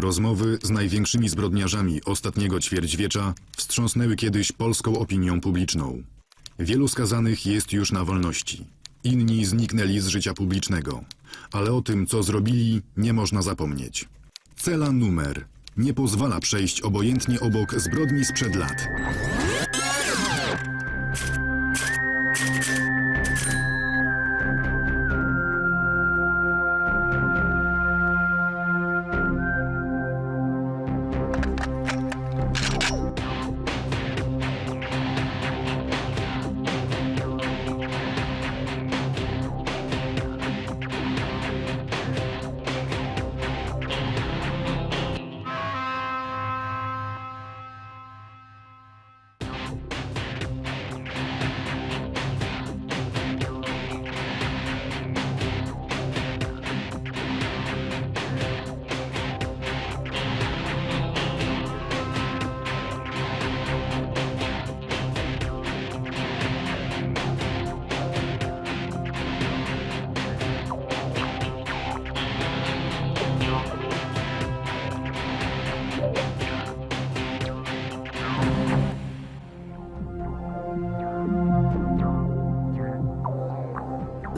Rozmowy z największymi zbrodniarzami ostatniego ćwierćwiecza wstrząsnęły kiedyś polską opinią publiczną. Wielu skazanych jest już na wolności. Inni zniknęli z życia publicznego. Ale o tym, co zrobili, nie można zapomnieć. Cela numer nie pozwala przejść obojętnie obok zbrodni sprzed lat.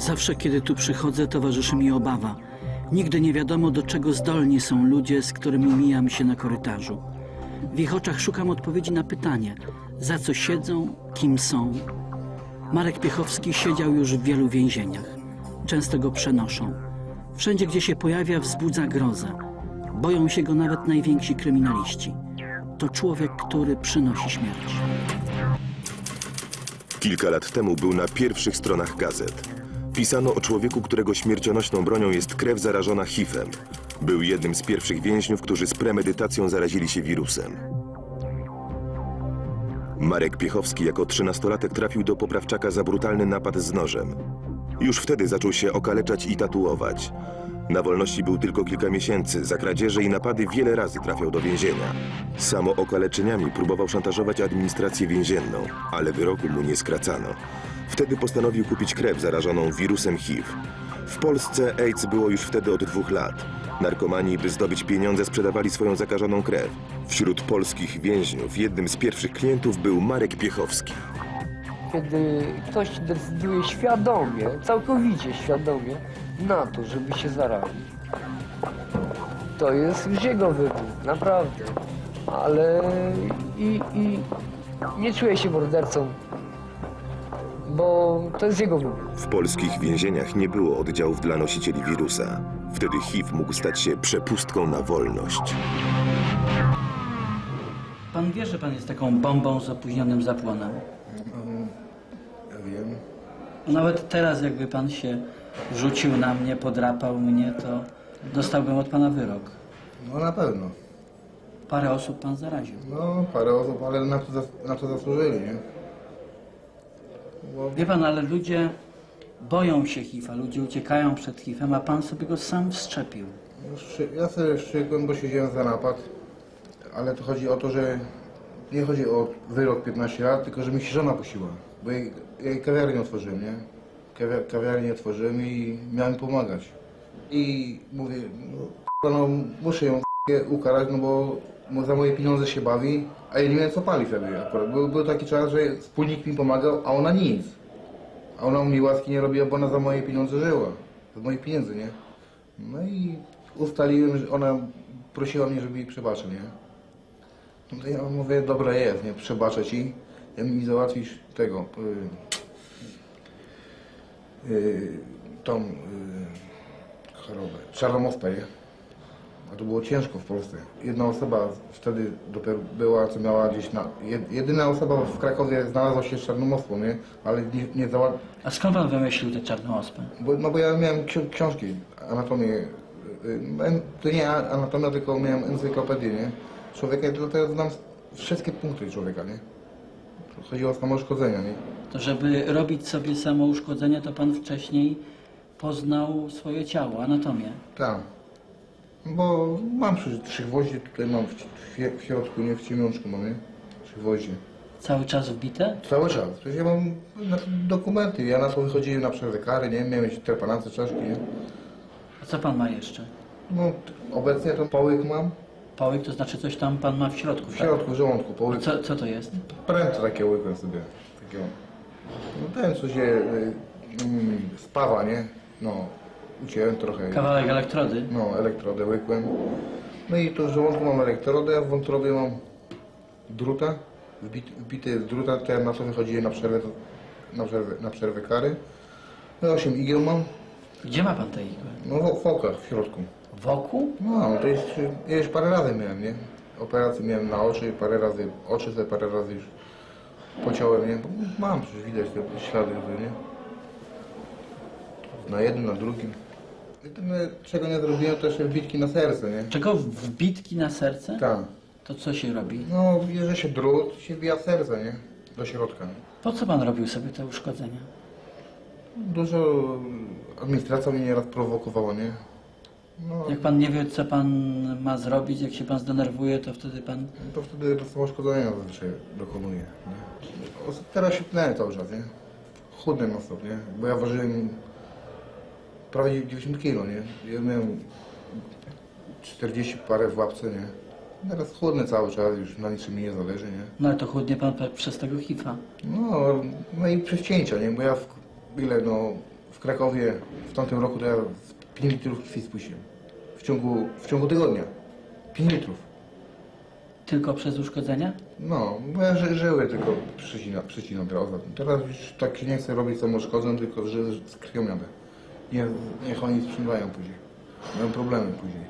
Zawsze, kiedy tu przychodzę, towarzyszy mi obawa. Nigdy nie wiadomo, do czego zdolni są ludzie, z którymi mijam się na korytarzu. W ich oczach szukam odpowiedzi na pytanie, za co siedzą, kim są. Marek Piechowski siedział już w wielu więzieniach. Często go przenoszą. Wszędzie, gdzie się pojawia, wzbudza grozę. Boją się go nawet najwięksi kryminaliści. To człowiek, który przynosi śmierć. Kilka lat temu był na pierwszych stronach gazet. Pisano o człowieku, którego śmiercionośną bronią jest krew zarażona HIV-em. Był jednym z pierwszych więźniów, którzy z premedytacją zarazili się wirusem. Marek Piechowski jako trzynastolatek trafił do poprawczaka za brutalny napad z nożem. Już wtedy zaczął się okaleczać i tatuować. Na wolności był tylko kilka miesięcy. Za kradzieże i napady wiele razy trafiał do więzienia. Samo okaleczeniami próbował szantażować administrację więzienną, ale wyroku mu nie skracano. Wtedy postanowił kupić krew zarażoną wirusem HIV. W Polsce AIDS było już wtedy od dwóch lat. Narkomani, by zdobyć pieniądze, sprzedawali swoją zakażoną krew. Wśród polskich więźniów jednym z pierwszych klientów był Marek Piechowski. Kiedy ktoś decyduje świadomie, całkowicie świadomie na to, żeby się zarazić, to jest już jego wybór, naprawdę. Ale i, i nie czuję się mordercą, bo to jest jego wybór. W polskich więzieniach nie było oddziałów dla nosicieli wirusa. Wtedy HIV mógł stać się przepustką na wolność. Pan wie, że pan jest taką bombą z opóźnionym zapłonem. Ja wiem. Nawet teraz, jakby pan się rzucił na mnie, podrapał mnie, to dostałbym od pana wyrok. No na pewno. Parę osób pan zaraził. No parę osób, ale na to, zas- na to zasłużyli, nie? Wie pan, ale ludzie boją się HIV-a, ludzie uciekają przed HIV-em, a pan sobie go sam wszczepił. szy- ja sobie szczykłem, bo siedziałem za napad, ale to chodzi o to, że nie chodzi o wyrok 15 lat, tylko że mi się żona posiła. Bo jej, jej kawiarnię otworzyłem, nie? Kawia- Kawiarnię otworzyłem i miałem pomagać. I mówię, no, no muszę ją k***a, ukarać, no bo bo za moje pieniądze się bawi, a ja nie miałem co palić wtedy akurat. Był, był taki czas, że wspólnik mi pomagał, a ona nic. A ona mi łaski nie robiła, bo ona za moje pieniądze żyła. Z moich pieniędzy, nie? No i ustaliłem, że ona prosiła mnie, żeby jej przebaczył, nie? No to ja mówię, dobra jest, nie? Przebaczę ci, ja mi załatwisz tego, yy, yy, tą yy, chorobę, czarnomowta, nie? A to było ciężko w Polsce. Jedna osoba wtedy dopiero była, co miała gdzieś na... jed- Jedyna osoba w Krakowie znalazła się z czarnomowstwą, nie? Ale nie, nie zała... A skąd pan wymyślił tę czarną ospę? Bo, no bo ja miałem ksi- książki, anatomię, y, y, en- to nie anatomia, tylko miałem encyklopedię, nie? Człowieka i dlatego znam wszystkie punkty człowieka, nie? Chodziło o samouszkodzenia, nie? To żeby robić sobie samouszkodzenie, to pan wcześniej poznał swoje ciało, anatomię. Tak. Bo mam trzy, trzy gwoździe, tutaj mam w, w, w środku, nie? W ciemiączku mam, nie? Trzy gwoździe. Cały czas wbite? Cały czas. Przecież ja mam na, dokumenty, ja na to wychodziłem na przerwę kary, nie? Miałem jakieś trepanacje, czaszki, nie? A co pan ma jeszcze? No, t- obecnie to połyk mam, Połyk to znaczy coś tam pan ma w środku, W tak? środku żołądku, po A Co, co to jest? prędce takie łykłem sobie. Takiego. No ten, co się y, mm, spawa, nie? No, uciąłem trochę. Kawałek elektrody. No, elektrodę łykłem. No i tu w żołądku mam elektrodę, a w wątrobie mam druta. Wbity, druta, to ja na co wychodziłem na przerwę, to, na przerwę, na przerwę kary. No 8 igieł mam, Gdzie ma pan te igły? no w, w okach w środku. Wokół? No, to jest, ja już parę razy miałem, nie? Operację miałem na oczy, parę razy oczy sobie parę razy już pociąłem, nie? Bo mam, przecież widać te ślady, że nie? Na jednym, na drugim. My, czego nie zrobiłem, to jeszcze wbitki na serce, nie? Czego wbitki na serce? Tak. To co się robi? No, bierze się drut, się wbija w serce, nie? Do środka. Po co pan robił sobie te uszkodzenia? Dużo administracja mnie nieraz prowokowała, nie? No, Jak pan nie wie, co pan ma zrobić, jak się pan zdenerwuje, to wtedy pan... to wtedy to samoszkodzenia zazwyczaj dokonuje, nie? Os- Teraz się tnę cały czas, nie? Chudny stop, nie? Bo ja ważyłem prawie 90 kg, nie? Ja miałem 40 parę w łapce, nie? Teraz chudny cały czas, już na niczym mi nie zależy, nie? No ale to chudnie pan pe- przez tego hifa. No, no i przez cięcia, nie? Bo ja w, ile, no, w Krakowie w tamtym roku to ja z 5 litrów krwi spuściłem. W ciągu, w ciągu tygodnia. 5 litrów. Tylko przez uszkodzenia? No, bo ja ży, żyły tylko przycinam, przycinam teraz. Teraz już tak się nie chcę robić samoszkodzeń, tylko ży, z krwią jadę. Nie, niech oni sprzątają później. Mają problemy później.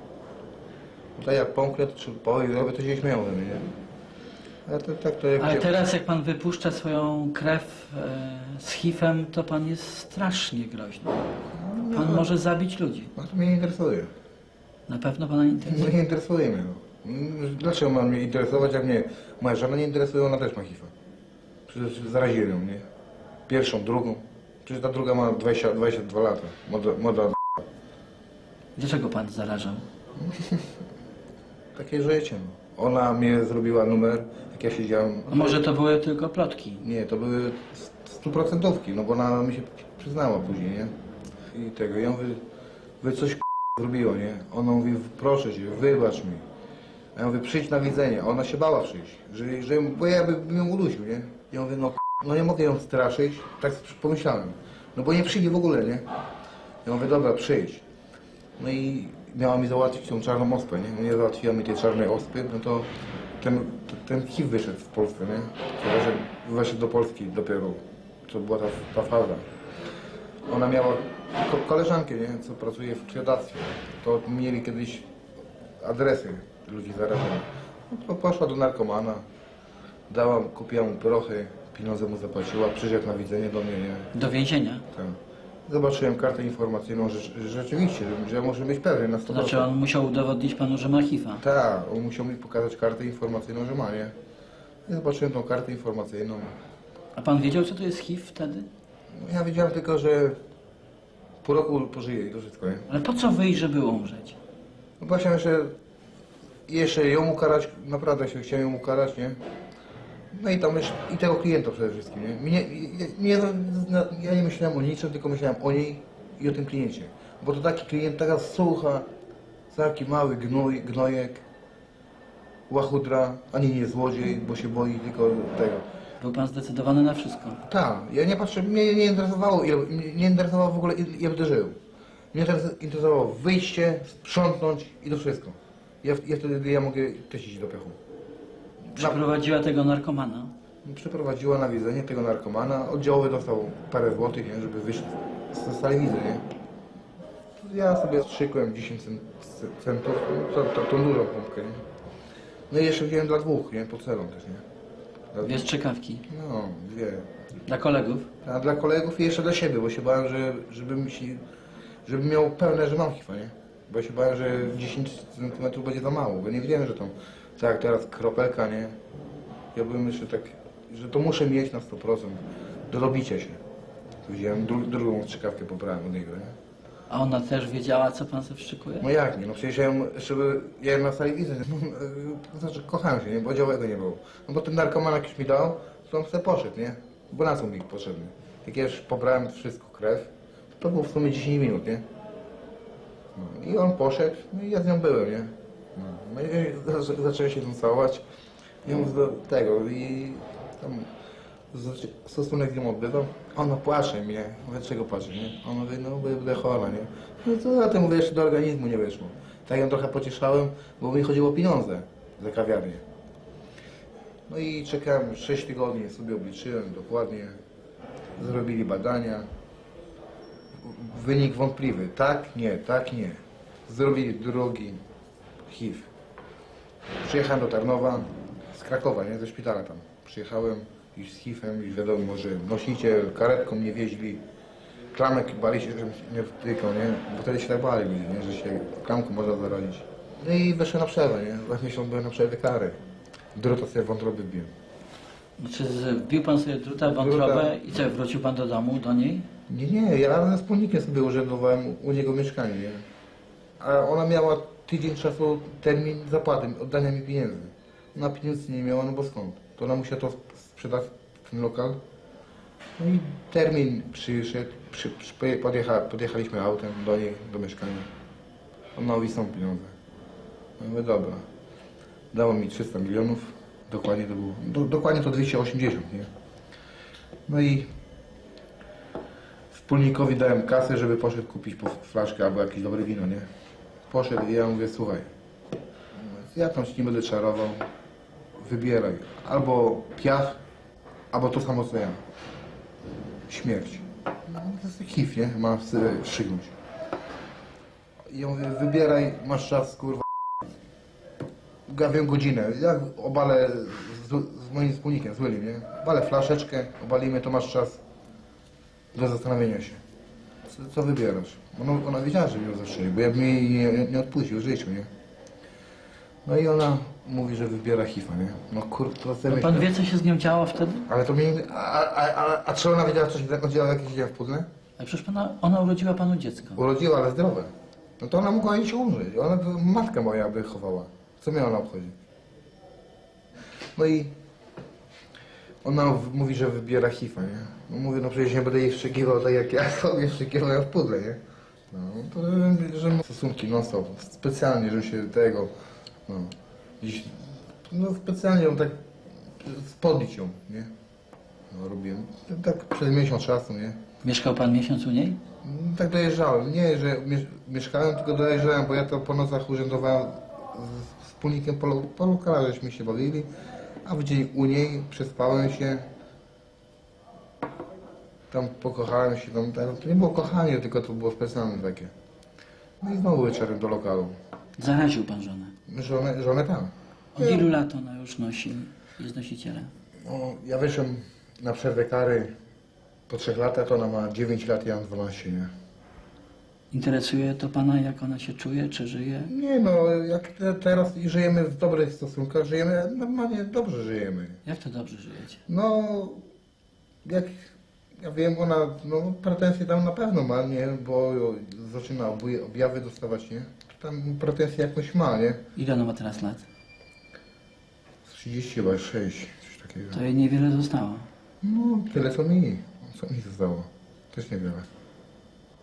Tak jak pomknę, czy połowy robię, to się śmieją ze mnie, nie? Ale to, tak to jak Ale teraz jak pan wypuszcza swoją krew e, z hifem, to pan jest strasznie groźny. Pan może zabić ludzi. No to mnie nie interesuje. Na pewno pana interesuje. No nie interesuje mnie. No. Mm, Dlaczego ma mnie interesować, jak mnie moja żona nie interesuje, ona też ma HIV. Przecież zaraziłem ją, nie? Pierwszą, drugą. Przecież ta druga ma 20, 22 lata. Moda, moda Dlaczego pan zarażał? takie życie. No. Ona mnie zrobiła numer, jak ja siedziałem. A może to były tylko plotki? Nie, to były stuprocentówki, no bo ona mi się przyznała później, nie? I tego, ja mówię, wy coś zrobiło, nie? Ona mówi, proszę cię, wybacz mi. A ja mówię, przyjdź na widzenie. A ona się bała przyjść, że, że bo ja bym ją udusił, nie? Ja mówię, no no nie mogę ją straszyć, tak pomyślałem. No bo nie przyjdzie w ogóle, nie? Ja mówię, dobra, przyjdź. No i miała mi załatwić tą czarną ospę, nie? No nie załatwiła mi tej czarnej ospy, no to ten, ten HIV wyszedł w Polsce, nie? To wyszedł, wyszedł do Polski dopiero. To była ta, ta faza. Ona miała ko koleżankę, nie? Co pracuje w kwiatactwie. To mieli kiedyś adresy ludzi zarażonych. No to poszła do narkomana, dała, kupiła mu prochy, pieniądze mu zapłaciła, przyszedł na widzenie do mnie, nie? Do więzienia. Tam. Zobaczyłem kartę informacyjną, że, że rzeczywiście, że, że muszę być pewny na 100%. To znaczy on musiał udowodnić panu, że ma hifa. Tak, on musiał mi pokazać kartę informacyjną, że ma, nie? I zobaczyłem tą kartę informacyjną. A pan wiedział, co to jest HIV wtedy? No, Ja wiedziałem tylko, że pół roku pożyję i to wszystko, nie? Ale po co wyjść, żeby umrzeć? No właśnie jeszcze, jeszcze ją ukarać, naprawdę się chciałem ją ukarać, nie? No i tam jeszcze, i tego klienta przede wszystkim, nie? Mnie, nie, nie, ja nie myślałem o niczym, tylko myślałem o niej i o tym kliencie. Bo to taki klient, taka sucha, taki mały gnój, gnojek, łachudra, ani nie złodziej, bo się boi tylko tego. Był pan zdecydowany na wszystko. Tak, ja nie patrzę, mnie nie interesowało, ile, mnie nie interesowało w ogóle, ile ja będę żył. Mnie teraz interesowało wyjście, sprzątnąć i to wszystko. Ja, ja wtedy ja mogę też iść do pechu. Przeprowadziła tego narkomana. Przeprowadziła na widzenie tego narkomana, oddziałowy dostał parę złotych, nie, żeby wyszedł z, sali widzenia. nie. Ja sobie strzykłem 10 cent- centów, to, to, tą dużą pompkę, nie. No i jeszcze wziąłem dla dwóch, nie, po celą też, nie. Dla, Dwie strzykawki. no, dwie. Dla kolegów. A dla kolegów i jeszcze dla siebie, bo się bałem, że żebym, się, żebym miał pewne, że mam nie? Bo się bałem, że 10 cm będzie za mało, bo nie wiedziałem, że tam, tak teraz kropelka, nie? Ja byłem jeszcze tak, że to muszę mieć na 100% do dobicia się. To wziąłem dru, drugą strzykawkę, pobrałem od niego, nie? A ona też wiedziała, co pan sobie? No jak nie? No przecież ja ją, jeszcze by- ja ją na sali widzę, no, to znaczy kochałem się, nie? Bo działowego nie było. No bo ten narkoman jak już mi dał, to on sobie poszedł, nie? Bo na co mi potrzebny? Jak ja już pobrałem wszystko, krew, to było w sumie 10 minut, nie? No, I on poszedł, no i ja z nią byłem, nie? No, no i zaczę- zacząłem się tam całować. I mówię do tego i tam stosunek z nią odbywam. Ona płacze mnie. Mówię, czego płacze, nie? Ona mówi, no bo będę chora, nie? No co za tym, mówię, jeszcze do organizmu nie wyszło. Tak ją trochę pocieszałem, bo mi chodziło o pieniądze za kawiarnię. No i czekałem 6 tygodni, sobie obliczyłem dokładnie. Zrobili badania. Wynik wątpliwy. Tak, nie, tak, nie. Zrobili drugi HIV. Przyjechałem do Tarnowa, z Krakowa, nie? Ze szpitala tam. Przyjechałem już z HIV-em, już wiadomo, że nosiciel, karetką mnie wieźli. Klamek bali się, się nie wtykał, nie? Bo wtedy się tak bali nie? Że się klamką można zarazić. No i weszłem na przerwę, nie? Dwa miesiące byłem na przerwie kary. Druta sobie wątroby wbiłem. Czy wbił pan sobie druta wątrobę i co, wrócił pan do domu, do niej? Nie, nie, ja razem z wspólnikiem sobie urzędowałem u niego mieszkanie, nie? A ona miała tydzień czasu termin zapłaty, oddania mi pieniędzy. Ona pieniędzy nie miała, no bo skąd? To ona musiała to sprzedać, ten lokal. No i termin przyszedł, przy, przy, podjecha, podjechaliśmy autem do niej, do mieszkania. Ona mówi, są pieniądze. No mówię, dobra. Dało mi 300 milionów, dokładnie to było, do, dokładnie to 280, nie? No i Wspólnikowi dałem kasę, żeby poszedł kupić po flaszkę albo jakieś dobre wino, nie? Poszedł i ja mówię, słuchaj, ja tam ci nie będę czarował, wybieraj. Albo piach, albo to samo co ja. Śmierć. No, to jest HIV, nie? Ma sobie szygnąć. I ja mówię, wybieraj, masz czas, kurwa. Gawię godzinę. Ja obalę z, z moim wspólnikiem, z Willim, nie? Obalę flaszeczkę, obalimy, to masz czas do zastanowienia się. Co, co wybierasz? Ona, ona wiedziała, że mnie zastrzeli, bo ja bym jej nie, nie odpuścił w życiu, nie? No i ona mówi, że wybiera hifa, nie? No kurde, to sobie No pan wie, co się z nią działo wtedy? Ale to mi... A, a, a, a czy ona wiedziała, co się takiego dzieje, jakieś dzieje w pudle? A przecież pana, ona urodziła panu dziecko. Urodziła, ale zdrowe. No to ona mogła iść umrzeć. Ona to matka moja by chowała. Co mnie ona obchodzi? No i ona w- mówi, że wybiera hifa, nie? No mówię, no przecież nie będę jej wszykiwał tak jak ja sobie wszykiwałem w pudle, nie? No to że, że stosunki non stop. Specjalnie, żeby się tego, no, gdzieś, no specjalnie ją tak spodlić ją, nie? No robiłem. Tak przez miesiąc czasu, nie? Mieszkał pan miesiąc u niej? No, Tak dojeżdżałem. Nie, że mie- mieszkałem, tylko dojeżdżałem, bo ja to po nocach urzędowałem z wspólnikiem po, lo- po lokalach, żeśmy się bawili, a w dzień u niej przespałem się. Tam pokochałem się, tam, tam, to nie było kochanie, tylko to było specjalne takie. No i znowu wieczorem do lokalu. Zaraził pan żonę. Żonę, żonę tam. Od ilu lat ona już nosi, jest nosicielem? No, ja wyszłem na przerwę kary po trzech latach, to ona ma 9 lat, ja mam 12, nie? Interesuje to pana, jak ona się czuje, czy żyje? Nie no, jak te, teraz żyjemy w dobrych stosunkach, żyjemy normalnie, dobrze żyjemy. Jak to dobrze żyjecie? No, jak ja wiem, ona no, pretensje tam na pewno ma, nie? Bo zaczyna objawy dostawać, nie? Tam pretensje jakąś ma, nie? Ile ona ma teraz lat? 30 chyba 6, coś takiego. To jej niewiele zostało. No, tyle co mi, co mi zostało. Też niewiele.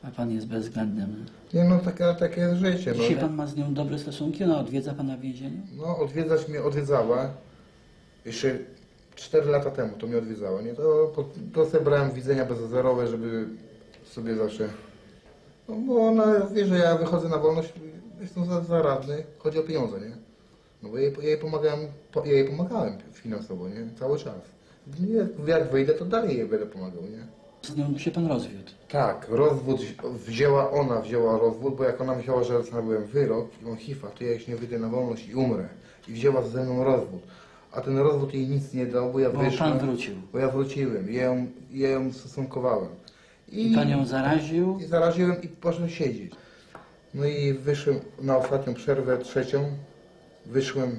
A pan jest bezwzględnym. Nie no, takie, takie jest życie, Dzisiaj no. pan ma z nią dobre stosunki? Ona odwiedza pana w więzieniu? No, odwiedzać mnie odwiedzała. Jeszcze 4 lata temu to mnie odwiedzała, nie? To, to, to sobie brałem widzenia bezzerowe, żeby sobie zawsze... No bo ona wie, że ja wychodzę na wolność, jestem za- zaradny, chodzi o pieniądze, nie? No bo jej, ja jej pomagałem, po, ja jej pomagałem finansowo, nie? Cały czas. Nie, jak wyjdę, to dalej jej będę pomagał, nie? Z nią się pan rozwiódł. Tak, rozwód wzięła ona, wzięła rozwód, bo jak ona myślała, że dostałem wyrok i on hifa, to ja już nie wyjdę na wolność i umrę. I wzięła ze mną rozwód. A ten rozwód jej nic nie dał, bo ja Bo wyszłem. pan wrócił. Bo ja wróciłem, ja ją, ja ją stosunkowałem. I pan ją zaraził? I zaraziłem i poszedłem siedzieć. No i wyszłem na ostatnią przerwę, trzecią. Wyszłem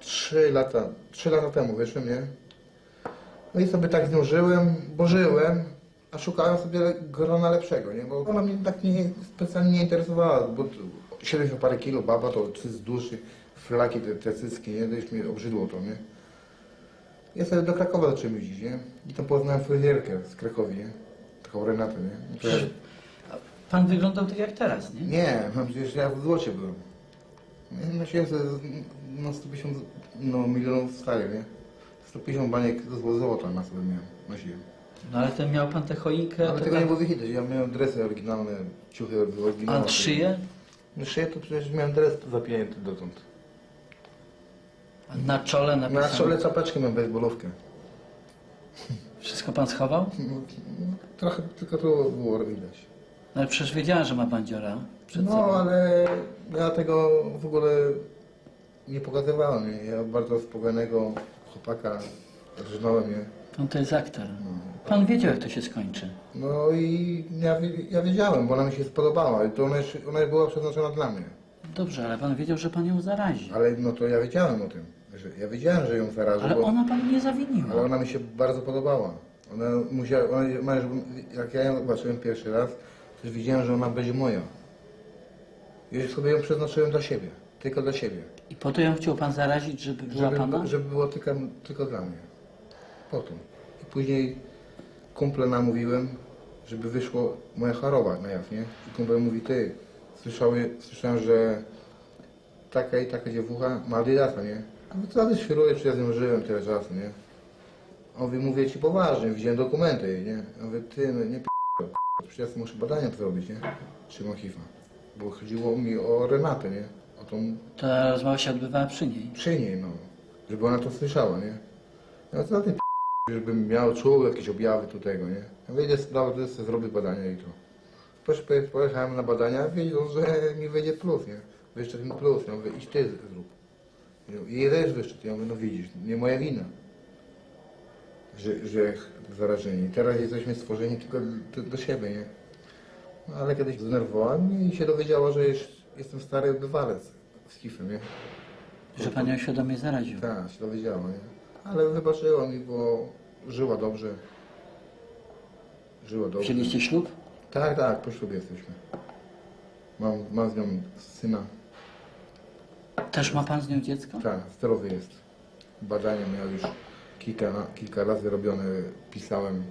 trzy lata, trzy lata temu wyszłem, nie? No i sobie tak z nią żyłem, bo żyłem, a szukałem sobie grona lepszego, nie? Bo ona mnie tak nie, specjalnie nie interesowała, bo tu 70 parę kilo baba to cyc duszy, flaki te, te cycki, nie? To już mnie obrzydło to, nie? Ja sobie do Krakowa zacząłem jeździć, nie? I tam poznałem fryzjerkę z Krakowi, nie? Taką Renatę, nie? No Pan wyglądał tak jak teraz, nie? Nie, no przecież ja w złocie byłem. Ja Nosiłem sobie z- no 150 no, milionów stary, nie? 150 baniek z złota na sobie miałem, nosiłem. No ale ten miał pan tę choinkę, Ale to tego nie tak- było widać, ja miałem dresy oryginalne, ciuchy oryginalne. a szyję? No szyję to przecież miałem dres zapięty dotąd. A Na czole napisane. Na czole czapeczkę miałem baseballówkę. Wszystko pan schował? No, trochę tylko to było widać. No ale przecież wiedziałem, że ma pan. Przed No, sobą. ale ja tego w ogóle nie pokazywałem. Nie? Ja bardzo spokojnego chłopaka drżnąłem, nie? Pan to jest aktor. Pan wiedział, jak to się skończy. No i ja, wi- ja wiedziałem, bo ona mi się spodobała i to ona, już- ona była przeznaczona dla mnie. Dobrze, ale pan wiedział, że pan ją zarazi. Ale no to ja wiedziałem o tym. Że, ja wiedziałem, że ją zarażę, Ale bo, ona panu nie ale zawiniła. ona mi się bardzo podobała. Ona musiała, ona, ona, już- jak ja ją zobaczyłem pierwszy raz, to już widziałem, że ona będzie moja. I już sobie ją przeznaczyłem dla siebie. Tylko dla siebie. I po to ją chciał pan zarazić, żeby była pana? żeby było tylko, tylko dla mnie. Potem. I później kumple namówiłem, żeby wyszło moja choroba na jaw, nie? I kumple mówi, ty, słyszały, słyszałem, że taka i taka dziewucha ma adidasa, nie? A wy co ty świrujesz, czy ja z nią żyłem tyle czasu, nie? A on mówi, mówię ci poważnie, widziałem dokumenty jej, nie? A mówię, ty, no nie p***, przecież ja sobie muszę badania zrobić, nie? Czy mam HIV-a. Bo chodziło mi o Renatę, nie? Tą Ta rozmowa się odbywała przy niej. przy niej, no. Żeby ona to słyszała, nie? Ja co ty p***, żebym miał, czuł jakieś objawy tu tego, nie? Ja wyjdę z to sobie zrobię badania i to. Posz- poje- Pojechałem na badania, wiedząc, że mi wyjdzie plus, nie? Wyszedł mi plus, ja mówię, idź ty zrób. I jej też wyszedł, ja mówię, no widzisz, nie moja wina. Że, że zarażeni. Teraz jesteśmy stworzeni tylko do, do siebie, nie? No, ale kiedyś zdenerwowała mnie i się dowiedziała, że już jestem stary bywalec z HIV-em, nie? Że pan ją świadomie zaraził. Tak, się dowiedziała, nie? Ale wybaczyła mi, bo żyła dobrze. Żyła dobrze. Wzięliście ślub? Tak, tak, po ślubie jesteśmy. Mam, mam z nią syna. Też ma pan z nią dziecko? Tak, zdrowy jest. Badania miał już kilka, kilka razy robione. Pisałem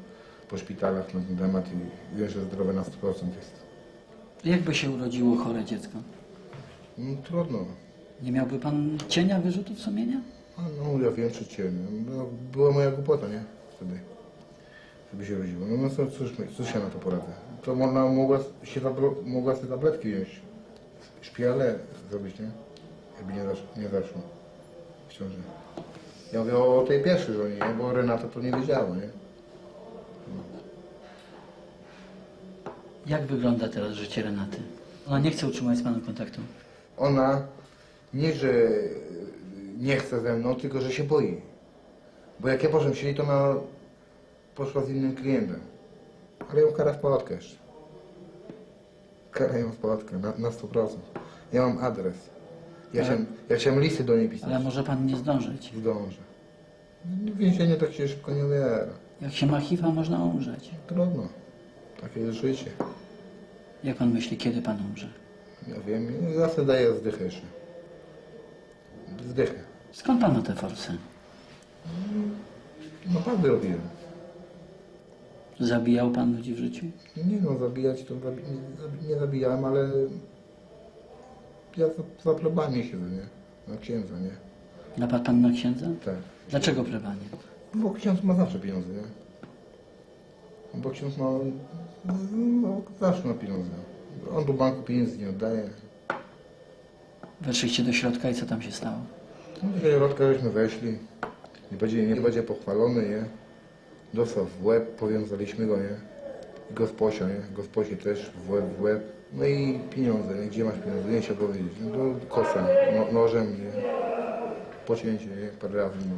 po szpitalach na ten temat i wiem, że zdrowe na 100% jest. Jakby się urodziło chore dziecko? No, trudno. Nie miałby pan cienia wyrzutów sumienia? A, No, ja wiem, czy cię. No, była moja głupota, nie? Wtedy. Żeby się rodziło. No, no co, cóż, cóż się na to poradzę? To ona mogła, się tablo, mogła sobie tabletki wziąć. Szpitale zrobić, nie? Jakby nie, zasz, nie zaszło w ciąży. Ja mówię o tej pierwszej żonie, nie? Bo Renata to nie wiedziała, nie? Jak wygląda teraz życie Renaty? Ona nie chce utrzymać z panem kontaktu. Ona nie, że nie chce ze mną, tylko że się boi. Bo jak ja poszedłem siedzieć, to ona poszła z innym klientem. Ale ją kara w pałatkę jeszcze. Kara ją w pałatkę na, na 100%. Ja mam adres. Ja, Ale- chciałem, ja chciałem listy do niej pisać. Ale może pan nie zdążyć. Zdążę. No, Więzienie tak się szybko nie umiera. Jak się ma HIV, można umrzeć. Trudno. Takie jest życie. Jak pan myśli, kiedy pan umrze? Ja wiem, zawsze daję zdychę jeszcze. Zdychę. Skąd pan ma te forsy? Naprawdę robiłem. Zabijał pan ludzi w życiu? Nie no, zabijać to zabi nie, zabi- nie zabijałem, ale ja za, za plebanie siedzę, nie? Na księdza, nie? Napadł pan na księdza? Tak. Dlaczego plebanie? Bo ksiądz ma zawsze pieniądze, nie? Bo ksiądz ma no, zawsze ma pieniądze. On do banku pieniędzy nie oddaje. Weszliście do środka i co tam się stało? No do środka żeśmy weszli. Nie będzie, nie będzie pochwalony, nie? Dostał w łeb, powiązaliśmy go, nie? I gosposia, nie? Gosposi też w łeb, w łeb. No i pieniądze, nie? Gdzie masz pieniądze? Nie chciał powiedzieć. No do kosa, no, nożem, nie? Pocięcie, nie? Parę razy, no.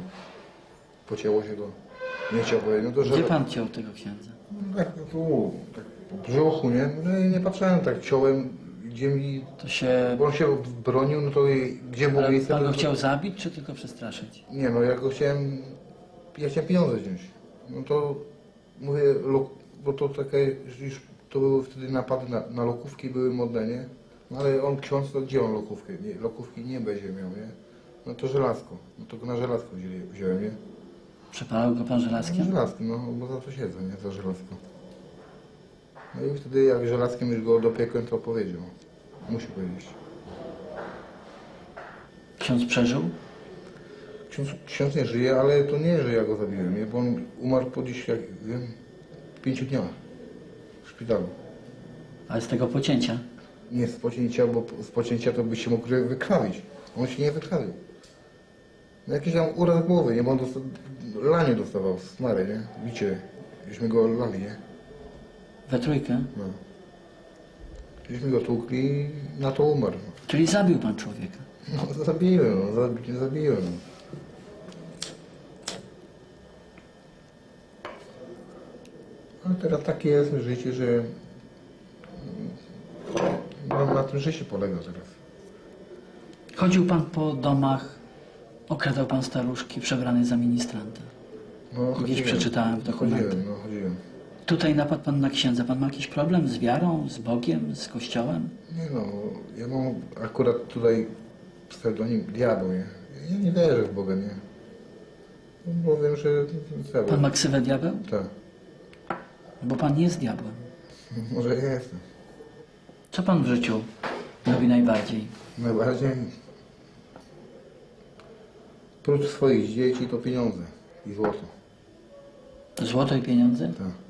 Pocięło się go. Nie chciał powiedzieć. No to że... Gdzie pan ciął tego księdza? Tak, tu, tak brzuchu, nie? No i nie patrzyłem, tak ciąłem, gdzie mi... To się... Bo on się bronił, no to gdzie było Ale miejsce... pan go to- chciał zabić, czy tylko przestraszyć? Nie no, ja go chciałem, ja chciałem pieniądze wziąć. No to mówię, lo- bo to takie, już to były wtedy napady na, na lokówki, były modne, nie? No ale on ksiądz, to gdzie on lokówkę? Nie, lokówki nie będzie miał, nie? No to żelazko, no to go na żelazko wzięli, wziąłem, nie? Przepalał go pan żelazkiem? żelazko, no bo za to siedzę, nie? Za żelazko. No i wtedy jak żelazkiem już go dopiekłem, to powiedział. Musi powiedzieć. Ksiądz przeżył? Ksiądz, ksiądz nie żyje, ale to nie, że ja go zabiłem, nie? bo on umarł po gdzieś, jak wiem, pięciu dniach w szpitalu. Ale z tego pocięcia. Nie z pocięcia, bo z pocięcia to by się mógł wy- wykrwawić. On się nie wykrwawił. No jakiś tam uraz głowy, nie? Bo on dosta- lanie dostawał, smary, nie? Bicie. Żeśmy go lali, nie? We trójkę. No. Żeśmy go tłukli i na to umarł. Czyli zabił pan człowieka. No zabiłem, no, zabi- zabiłem. Ale teraz takie jest życie, że mm, no, na tym życie polega teraz. Chodził pan po domach, okradał pan staruszki przebrany za ministranta. No, Gdzieś przeczytałem w dokumentach. Chodziłem, no. Tutaj napadł pan na księdza. Pan ma jakiś problem z wiarą, z Bogiem, z Kościołem? Nie no, ja mam akurat tutaj pseudonim diabeł, nie? Ja nie wierzę w Boga, nie? Bo wiem, że trzeba. Pan ma ksywę diabeł? Tak, Bo pan nie jest diabłem. może ja jestem. Co pan w życiu lubi najbardziej? Najbardziej prócz swoich dzieci to pieniądze i złoto. Złoto i pieniądze? Tak.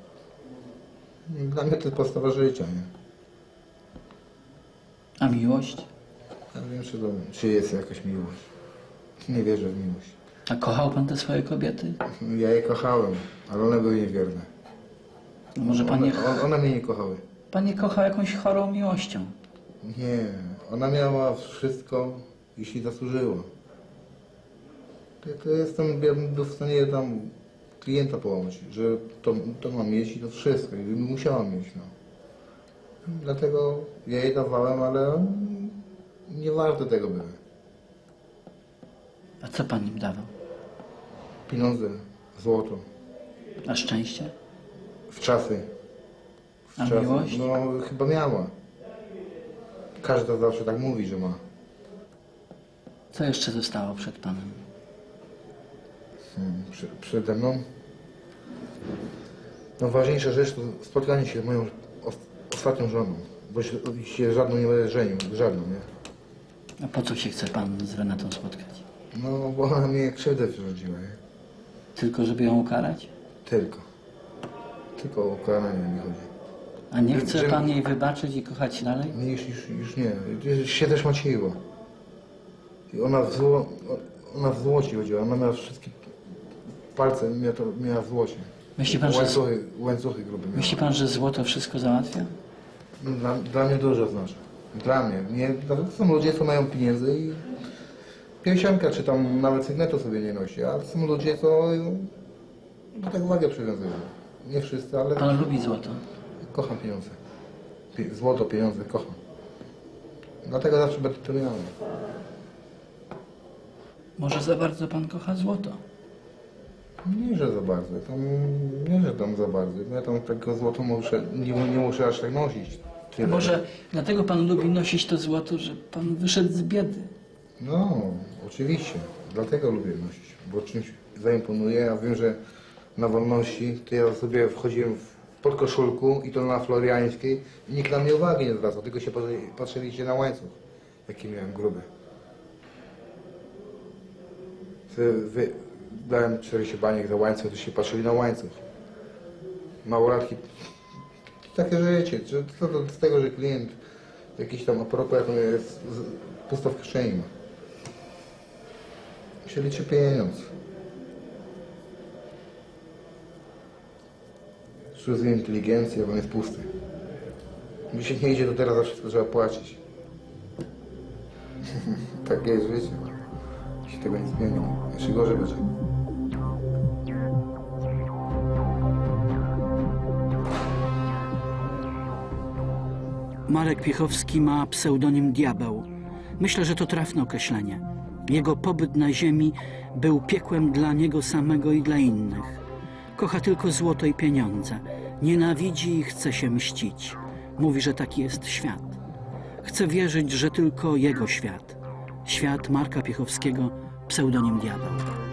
Dla mnie to jest podstawa życia, nie? A miłość? Ja wiem, czy, to, czy jest jakaś miłość. Nie wierzę w miłość. A kochał pan te swoje kobiety? Ja je kochałem, ale one były niewierne. No może pan One, on- one mnie nie kochały. pan nie kochał jakąś chorą miłością? Nie, ona miała wszystko, jeśli zasłużyła. To, to jestem, ja bym był w stanie tam klienta połamać, że to, to mam mieć i to wszystko, i musiałam mieć, no. Dlatego ja jej dawałem, ale nie warte tego były. A co pan im dawał? Pieniądze, złoto, A szczęście? w czasy. W A czasy. miłość? No chyba miała. Każda zawsze tak mówi, że ma. Co jeszcze zostało przed panem? Prze- przede mną. No ważniejsza rzecz to spotkanie się z moją os- ostatnią żoną. Bo się, żadną nie będę żenił, żadną, nie? A po co się chce pan z Renatą spotkać? No bo ona mnie krzywdę wyrządziła, nie? Tylko żeby ją ukarać? Tylko. Tylko o ukaranie mi chodzi. A nie chce Że- pan jej wybaczyć i kochać dalej? Nie, już, już, już nie. Już Się też maciła. I ona w, zło, ona w złocie chodziła. Ona miała wszystkie palce, miała, to, miała w złocie. Myśli pan, że, Łańcuchy, łańcuchy grube miała. myśli pan, że złoto wszystko załatwia? Dla, dla mnie dużo znaczy. Dla mnie. Nie, to są ludzie, co mają pieniędzy i piersionka, czy tam nawet sygnetu sobie nie nosi, a są ludzie, co do tego uwagę przywiązują. Nie wszyscy, ale Pan lubi złoto. kocham pieniądze. Pie- Złoto, pieniądze, kocham. Dlatego zawsze będę to miał. Może za bardzo pan kocha złoto? Nie, że za bardzo. Tam, nie, że tam za bardzo. Ja tam tego złoto muszę, nie, nie muszę aż tak nosić. Tyle. Może dlatego pan lubi nosić to złoto, że pan wyszedł z biedy. No, oczywiście. Dlatego lubię nosić, bo czymś zaimponuje. a wiem, że na wolności to ja sobie wchodziłem w podkoszulku i to na floriańskiej i nikt na mnie uwagi nie zwracał, tylko się patrzyli, patrzyli się na łańcuch, jaki miałem gruby. Sobie Wy, dałem 40 baniek za łańcuch, to się patrzyli na łańcuch. Małolatki, takie życie, że co to z tego, że klient jakiś tam apropos, jest pusto w kieszeni ma. się liczy pieniądz. Szuzuje inteligencja, bo on jest pusty. Się nie idzie, to teraz za wszystko trzeba płacić. Takie jest życie. Się tego nie zmieni. Jeszcze gorzej będzie. Marek Piechowski ma pseudonim Diabeł. Myślę, że to trafne określenie. Jego pobyt na ziemi był piekłem dla niego samego i dla innych. Kocha tylko złoto i pieniądze. Nienawidzi i chce się mścić. Mówi, że taki jest świat. Chce wierzyć, że tylko jego świat. Świat Marka Piechowskiego, pseudonim Diabeł.